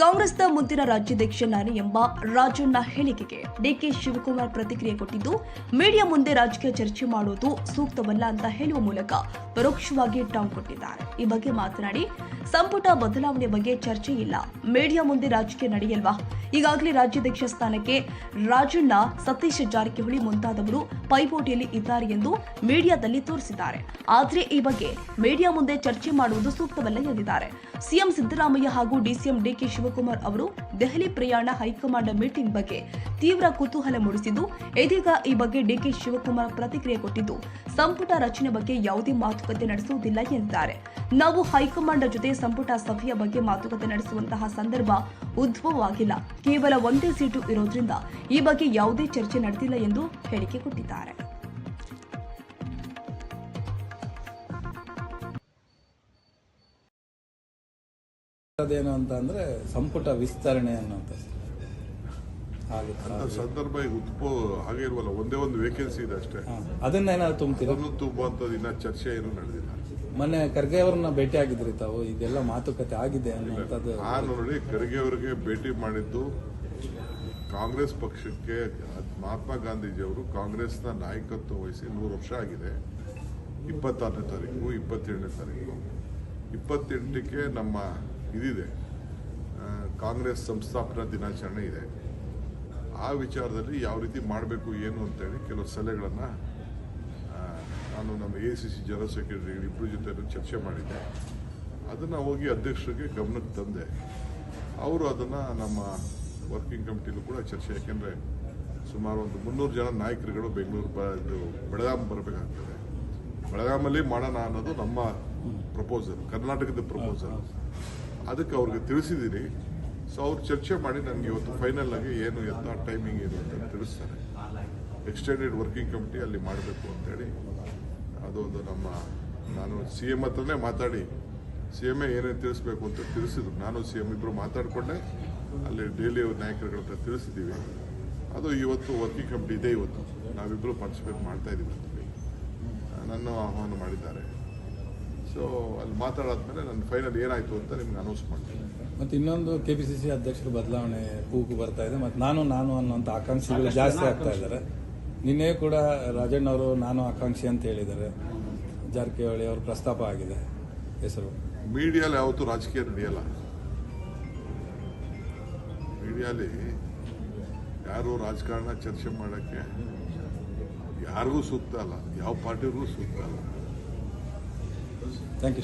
ಕಾಂಗ್ರೆಸ್ನ ಮುಂದಿನ ರಾಜ್ಯಾಧ್ಯಕ್ಷ ನಾನು ಎಂಬ ರಾಜಣ್ಣ ಹೇಳಿಕೆಗೆ ಡಿಕೆ ಶಿವಕುಮಾರ್ ಪ್ರತಿಕ್ರಿಯೆ ಕೊಟ್ಟಿದ್ದು, ಮೀಡಿಯಾ ಮುಂದೆ ರಾಜಕೀಯ ಚರ್ಚೆ ಮಾಡುವುದು ಸೂಕ್ತವಲ್ಲ ಅಂತ ಹೇಳುವ ಮೂಲಕ ಪರೋಕ್ಷವಾಗಿ ಟಾಂಗ್ ಕೊಟ್ಟಿದ್ದಾರೆ. ಈ ಬಗ್ಗೆ ಮಾತನಾಡಿ, ಸಂಪುಟ ಬದಲಾವಣೆ ಬಗ್ಗೆ ಚರ್ಚೆ ಇಲ್ಲ. ಮೀಡಿಯಾ ಮುಂದೆ ರಾಜಕೀಯ ನಡೆಯಲ್ವಾ? ಈಗಾಗಲೇ ರಾಜ್ಯಾಧ್ಯಕ್ಷ ಸ್ಥಾನಕ್ಕೆ ರಾಜಣ್ಣ ಸತೀಶ್ ಜಾರಕಿಹೊಳಿ ಮುಂತಾದವರು ಪೈಪೋಟಿಯಲ್ಲಿ ಇದ್ದಾರೆ ಎಂದು ಮೀಡಿಯಾದಲ್ಲಿ ತೋರಿಸಿದ್ದಾರೆ. ಆದರೆ ಈ ಬಗ್ಗೆ ಮೀಡಿಯಾ ಮುಂದೆ ಚರ್ಚೆ ಮಾಡುವುದು ಸೂಕ್ತವಲ್ಲ ಎಂದಿದ್ದಾರೆ. ಸಿಎಂ ಸಿದ್ದರಾಮಯ್ಯ ಹಾಗೂ ಡಿಸಿಎಂ ಡಿಕೆ ಅವರು ದೆಹಲಿ ಪ್ರಯಾಣ ಹೈಕಮಾಂಡ್ ಮೀಟಿಂಗ್ ಬಗ್ಗೆ ತೀವ್ರ ಕುತೂಹಲ ಮೂಡಿಸಿದ್ದು, ಇದೀಗ ಈ ಬಗ್ಗೆ ಡಿಕೆ ಶಿವಕುಮಾರ್ ಪ್ರತಿಕ್ರಿಯೆ ಕೊಟ್ಟಿದ್ದು, ಸಂಪುಟ ರಚನೆ ಬಗ್ಗೆ ಯಾವುದೇ ಮಾತುಕತೆ ನಡೆಸುವುದಿಲ್ಲ ಎಂದಿದ್ದಾರೆ. ನಾವು ಹೈಕಮಾಂಡ್ ಜೊತೆ ಸಂಪುಟ ಸಭೆಯ ಬಗ್ಗೆ ಮಾತುಕತೆ ನಡೆಸುವಂತಹ ಸಂದರ್ಭ ಉದ್ಭವವಾಗಿಲ್ಲ. ಕೇವಲ ಒಂದೇ ಸೀಟು ಇರೋದ್ರಿಂದ ಈ ಬಗ್ಗೆ ಯಾವುದೇ ಚರ್ಚೆ ನಡೆದಿಲ್ಲ ಎಂದು ಹೇಳಿಕೆ ಕೊಟ್ಟಿದ್ದಾರೆ. ಅದೇನು ಅಂತ ಅಂದ್ರೆ ಸಂಪುಟ ವಿಸ್ತರಣೆ ಅನ್ನೋಂಥದ್ದು ಹಾಗೆ ಅಂತ ಸಂದರ್ಭ ಈಗ ಉದ್ಭವ ಹಾಗೆ ಇರುವಲ್ಲ ಒಂದೇ ಒಂದು ವೇಕೆನ್ಸಿ ಇದೆ ಅಷ್ಟೇ. ಅದನ್ನೇನಾದ್ರು ತುಂಬ್ತೀರಾ? ಅದನ್ನು ತುಂಬುವಂಥದ್ದು ಇನ್ನ ಚರ್ಚೆ ಏನು ನಡೆದಿಲ್ಲ. ಮೊನ್ನೆ ಖರ್ಗೆ ಅವ್ರನ್ನ ಭೇಟಿ ಆಗಿದ್ರಿ ತಾವು ಇದೆಲ್ಲ ಮಾತುಕತೆ ಆಗಿದೆ ಅನ್ನೋಂಥದ್ದು ಆ ನೋಡಿ ಖರ್ಗೆ ಅವರಿಗೆ ಭೇಟಿ ಮಾಡಿದ್ದು ಕಾಂಗ್ರೆಸ್ ಪಕ್ಷಕ್ಕೆ ಮಹಾತ್ಮ ಕಾಂಗ್ರೆಸ್ ಕಾಂಗ್ರೆಸ್ನ ನಾಯಕತ್ವ ವಹಿಸಿ ನೂರು ವರ್ಷ ಆಗಿದೆ. ಇಪ್ಪತ್ತಾರನೇ ತಾರೀಕು ಇಪ್ಪತ್ತೇಳನೇ ತಾರೀಕು. ಇಪ್ಪತ್ತೆಂಟಕ್ಕೆ ನಮ್ಮ ಇದಿದೆ. ಕಾಂಗ್ರೆಸ್ ಸಂಸ್ಥಾಪನಾ ದಿನಾಚರಣೆ ಇದೆ. ಆ ವಿಚಾರದಲ್ಲಿ ಯಾವ ರೀತಿ ಮಾಡಬೇಕು, ಏನು ಅಂತೇಳಿ ಕೆಲವು ಸಲಹೆಗಳನ್ನು ನಾನು ನಮ್ಮ A C C general secretary ಇಬ್ಬರು ಜೊತೆ ಚರ್ಚೆ ಮಾಡಿದ್ದೆ. ಅದನ್ನು ಹೋಗಿ ಅಧ್ಯಕ್ಷರಿಗೆ ಗಮನಕ್ಕೆ ತಂದೆ. ಅವರು ಅದನ್ನು ನಮ್ಮ ವರ್ಕಿಂಗ್ ಕಮಿಟಿಲೂ ಕೂಡ ಚರ್ಚೆ, ಯಾಕೆಂದರೆ ಸುಮಾರು ಒಂದು ಮುನ್ನೂರು ಜನ ನಾಯಕರುಗಳು ಬೆಂಗಳೂರು ಬ, ಇದು ಬೆಳಗಾಮ್ ಬರಬೇಕಾಗ್ತದೆ. ಬೆಳಗಾಮಲ್ಲಿ ಮಾಡೋಣ ಅನ್ನೋದು ನಮ್ಮ ಪ್ರಪೋಸಲ್ ಕರ್ನಾಟಕದ ಪ್ರಪೋಸಲ್ ಅದಕ್ಕೆ ಅವ್ರಿಗೆ ತಿಳಿಸಿದ್ದೀನಿ ಸೊ ಅವ್ರು ಚರ್ಚೆ ಮಾಡಿ ನನಗೆ ಇವತ್ತು ಫೈನಲ್ ಆಗಿ ಏನು ಎಂಥ ಟೈಮಿಂಗ್ ಏನು ಅಂತ ತಿಳಿಸ್ತಾರೆ. ಎಕ್ಸ್ಟೆಂಡೆಡ್ ವರ್ಕಿಂಗ್ ಕಮಿಟಿ ಅಲ್ಲಿ ಮಾಡಬೇಕು ಅಂತೇಳಿ ಅದೊಂದು ನಮ್ಮ, ನಾನು ಸಿ ಎಂ ಹತ್ರನೇ ಮಾತಾಡಿ ಸಿ ಎಂ ಏನೇನು ತಿಳಿಸ್ಬೇಕು ಅಂತ ತಿಳಿಸಿದ್ರು. ನಾನು ಸಿ ಎಂ ಇಬ್ಬರು ಮಾತಾಡಿಕೊಂಡೆ, ಅಲ್ಲಿ ಡೈಲಿ ನಾಯಕರುಗಳ ಹತ್ರ ತಿಳಿಸಿದ್ದೀವಿ ಅದು ಇವತ್ತು ವರ್ಕಿಂಗ್ ಕಮಿಟಿ ಇದೆ ಇವತ್ತು. ನಾವಿಬ್ಬರು ಪಾರ್ಟಿಸಿಪೇಟ್ ಮಾಡ್ತಾ ಇದ್ದೀವಿ ನನ್ನ ಆಹ್ವಾನ ಮಾಡಿದ್ದಾರೆ. ಸೊ ಅಲ್ಲಿ ಮಾತಾಡಾದ್ಮೇಲೆ ನನ್ನ ಫೈನಲ್ ಏನಾಯ್ತು ಅಂತ ನಿಮ್ಗೆ ಅನೌನ್ಸ್ ಮಾಡ್ತೀನಿ. ಮತ್ತೆ ಇನ್ನೊಂದು ಸಿ ಅಧ್ಯಕ್ಷರ ಬದಲಾವಣೆ ಕೂಗು ಬರ್ತಾ ಇದೆ. ಮತ್ತೆ ನಾನು ನಾನು ಅನ್ನೋಂಥ ಆಕಾಂಕ್ಷಿಗಳು ಜಾಸ್ತಿ ಆಗ್ತಾ ಇದ್ದಾರೆ. ನಿನ್ನೆ ಕೂಡ ರಾಜಣ್ಣ ಅವರು ನಾನು ಆಕಾಂಕ್ಷಿ ಅಂತ ಹೇಳಿದ್ದಾರೆ. ಜಾರಕಿಹೊಳಿ ಅವರು ಪ್ರಸ್ತಾಪ ಆಗಿದೆ ಹೆಸರು. ಮೀಡಿಯಲ್ಲಿ ಯಾವತ್ತೂ ರಾಜಕೀಯ ನಡೆಯಲ್ಲ. ಮೀಡಿಯಾಲಿ ಯಾರು ರಾಜಕಾರಣ ಚರ್ಚೆ ಮಾಡೋಕ್ಕೆ ಯಾರಿಗೂ ಸೂಕ್ತ ಅಲ್ಲ. ಯಾವ ಪಾರ್ಟಿಗೂ ಸೂಕ್ತ ಅಲ್ಲ. Thank you.